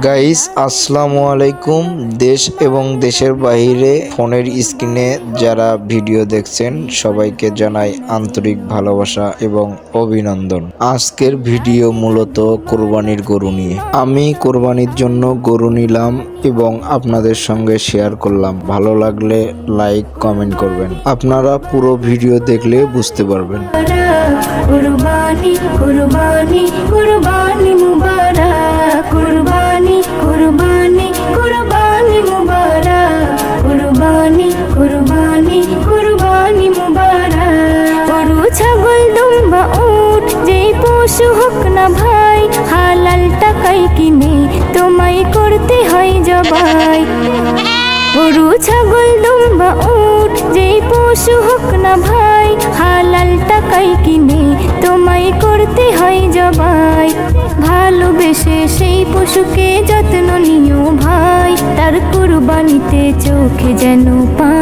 Guys, আসসালামু আলাইকুম। দেশ এবং দেশের বাইরে ফোনের স্ক্রিনে যারা ভিডিও দেখছেন, সবাইকে জানাই আন্তরিক ভালোবাসা এবং অভিনন্দন। আজকের ভিডিও মূলত কোরবানির গরু নিয়ে। আমি কোরবানির জন্য গরু নিলাম এবং আপনাদের সঙ্গে শেয়ার করলাম। ভালো লাগলে লাইক, কমেন্ট করবেন। আপনারা পুরো ভিডিও দেখলে বুঝতে পারবেন। পশু হোক না ভাই, হালাল টাকায় কিনে তোমায় করতে হয় জবাই। গরু, ছাগল, দুম্বা, উট, যেই পশু হোক না ভাই, হালাল টাকায় কিনে তোমায় করতে হয় জবাই। ভালোবেসে সেই পশুকে যত্ন নিও ভাই, তার কুরবানিতে চোখে যেন পা